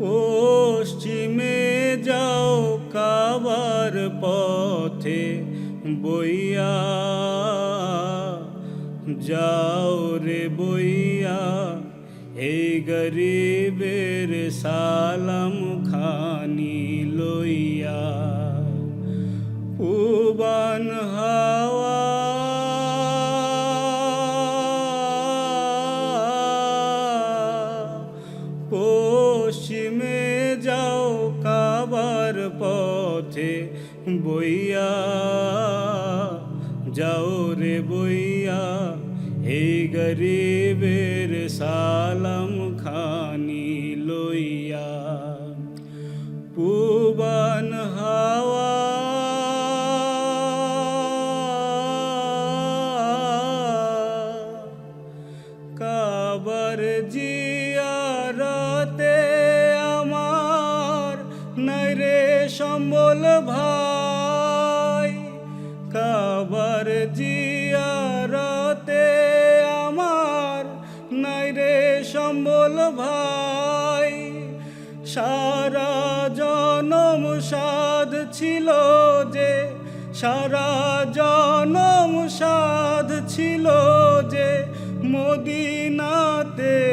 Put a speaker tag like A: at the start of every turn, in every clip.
A: পশ্চিমে যাও কাবার পথে বইয়া। যাও রে বইয়া হে গরিবের সালাম খানি লইয়া। যাও কাবার পথে বইয়া। যাও রে বইয়া এই গরিবের সালাম খানি লইয়া। পুবান হাওয়া কাবার জিয়ারতে আমার সম্বল ভাই, কাবার জিয়ারতে আমার নাই রে সম্বল ভাই। সারা জনম সাধ ছিল যে, সারা জনম সাধ ছিল যে, মদিনাতে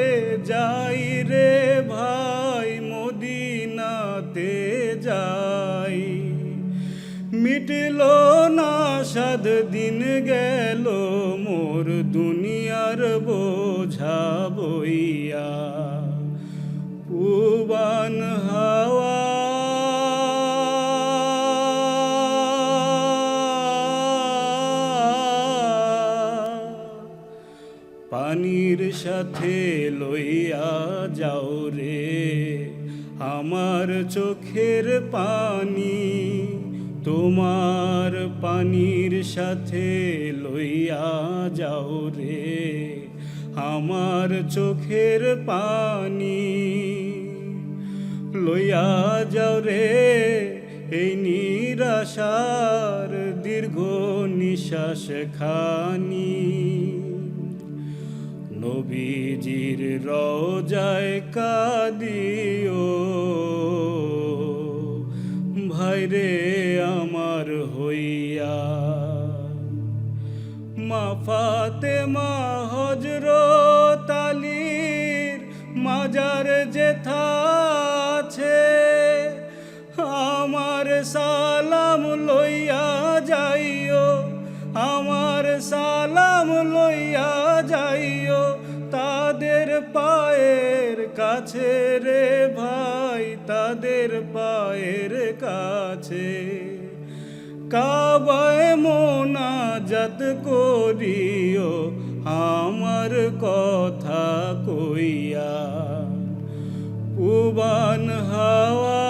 A: মিটল না সাদ দিন গেল, মোর দুনিয়ার বোঝা বইয়া। পুবান হাওয়া। পানির সাথে লইয়া যাও রে, আমার চোখের পানি। তোমার পানির সাথে লইয়া যাও রে। আমার চোখের পানি লইয়া যাও রে। এই নিরাশার দীর্ঘ নিঃশ্বাস খানি নবীজির রজায় কাদিও। ভাইরে হইয়া মা ফাতে মা মাজার যেথা আছে, আমার সালাম লইয়া যাইও, আমার সালাম লইয়া যাইও, তাদের পায়ের কাছে রে ভাই, তাদের পায়ের কাছে। কাবায় মোনাজাত করিও আমার কথা কইয়া। পুবান হাওয়া।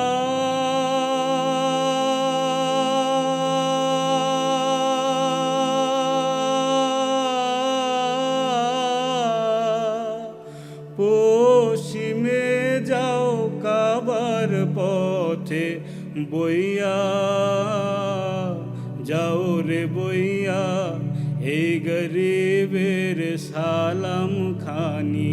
A: পশ্চিমে যাও কাবার পথে বইয়া। যাও রে বইয়া এই গরিবের সালাম খানি লইয়া